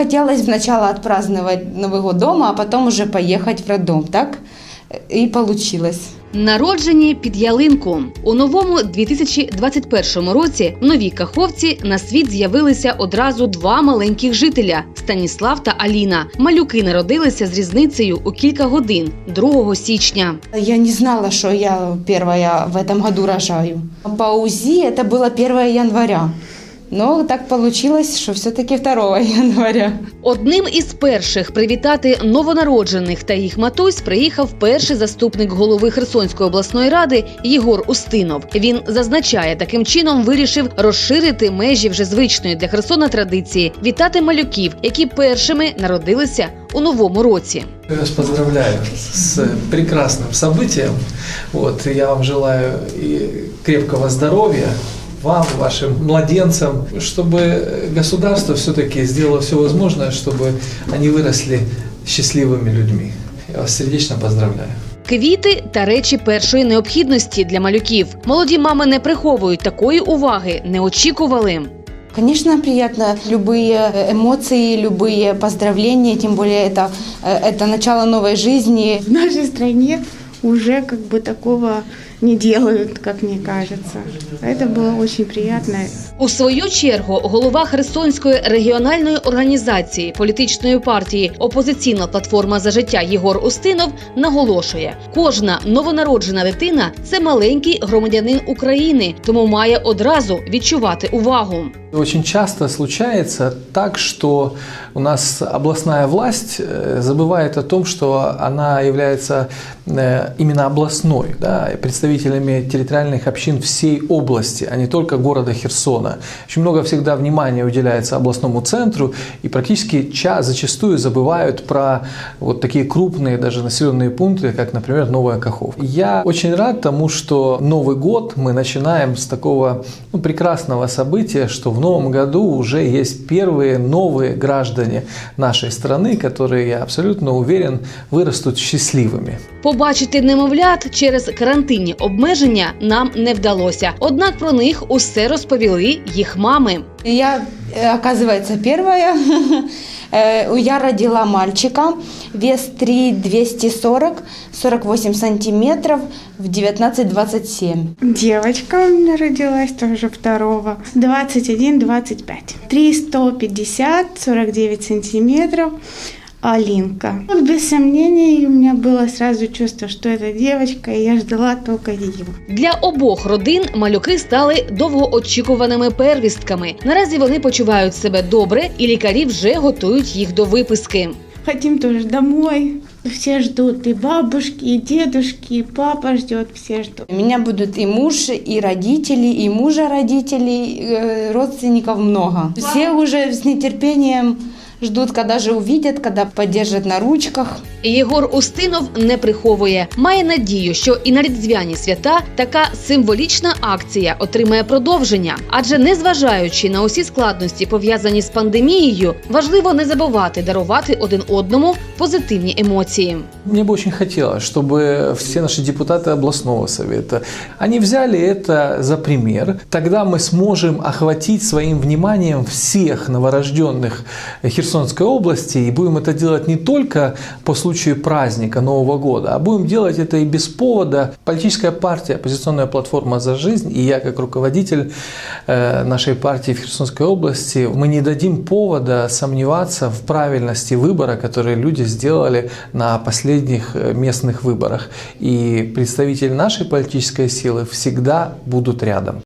Хотелось сначала отпраздновать Новый год дома, а потом уже поехать в роддом, так? И получилось. Народжені під ялинку у новому 2021 році в новій Каховці на світ з'явилися одразу два маленьких жителя Станіслав та Аліна. Малюки народилися з різницею у кілька годин 2 січня. Я не знала, что я первая в этом году рожаю. По УЗИ это было 1 января. Но так получилось, что все-таки 2 января. Одним із перших привітати новонароджених та їх матусь приїхав перший заступник голови Херсонської обласної ради Єгор Устинов. Він зазначає, таким чином вирішив розширити межі вже звичної для Херсона традиції вітати малюків, які першими народилися у новому році. Я вас поздравляю с прекрасным событием. Вот, я вам желаю и крепкого здоровья, вам, вашим младенцам, чтобы государство все-таки сделало все возможное, чтобы они выросли счастливыми людьми. Я вас сердечно поздравляю. Квіти та речі першої необхідності для малюків. Молоді мами не приховують такої уваги, не очікували. Конечно, приятно любые эмоции, любые поздравления, тем более это, э, это начало новой жизни. В нашей стране уже как бы такого не делают, как мне кажется. Это было очень приятно. У свою чергу голова Херсонської регіональної організації політичної партії Опозиційна платформа за життя Єгор Устинов наголошує: кожна новонароджена дитина це маленький громадянин України, тому має одразу відчувати увагу. Очень часто случается так, что у нас областная власть э, забывает о том, что она является э, именно областной, да, представителями территориальных общин всей области, а не только города Херсона. Очень много всегда внимания уделяется областному центру, и практически ча- зачастую забывают про вот такие крупные даже населенные пункты, как, например, Новая Каховка. Я очень рад тому, что Новый год мы начинаем с такого ну, прекрасного события, что в новом году уже есть первые новые граждане нашей страны, которые, я абсолютно уверен, вырастут счастливыми. Побачити немовлят через карантинні обмеження нам не вдалося. Однак про них усе розповіли їх мами. Я, э, оказывается, первая. Э, Я родила мальчика, вес 3 240, 48 сантиметров, в 19-27. Девочка у меня родилась тоже второго. 21-25. 350, 49 сантиметров. Алинка. Вот без сомнений у меня было сразу чувство, что это девочка, и я ждала только ее. Для обох родин малюки стали довгоочікуваними первістками. Наразі вони почувають себе добре, і лікарі вже готують їх до виписки. Хотим тоже домой. Все ждут, и бабушки, и дедушки, и папа ждет, все ждут. Меня будут и муж, и родители, и мужа родителей, э, родственников много. Все уже с нетерпением ждут, когда же увидят, когда поддержат на ручках. Єгор Устинов не приховує, має надію, що і на різдвяні свята така символічна акція отримає продовження. Адже незважаючи на усі складності, пов'язані з пандемією, важливо не забувати дарувати один одному позитивні емоції. Мне бы очень хотелось, чтобы все наши депутаты областного совета, они взяли это за пример. Тогда мы сможем охватить своим вниманием всех новорожденных Херсонской области и будем это делать не только по случаю праздника Нового года, а будем делать это и без повода. Политическая партия «Оппозиционная платформа за жизнь» и я как руководитель э, нашей партии в Херсонской области, мы не дадим повода сомневаться в правильности выбора, который люди сделали на последних э, местных выборах. И представители нашей политической силы всегда будут рядом.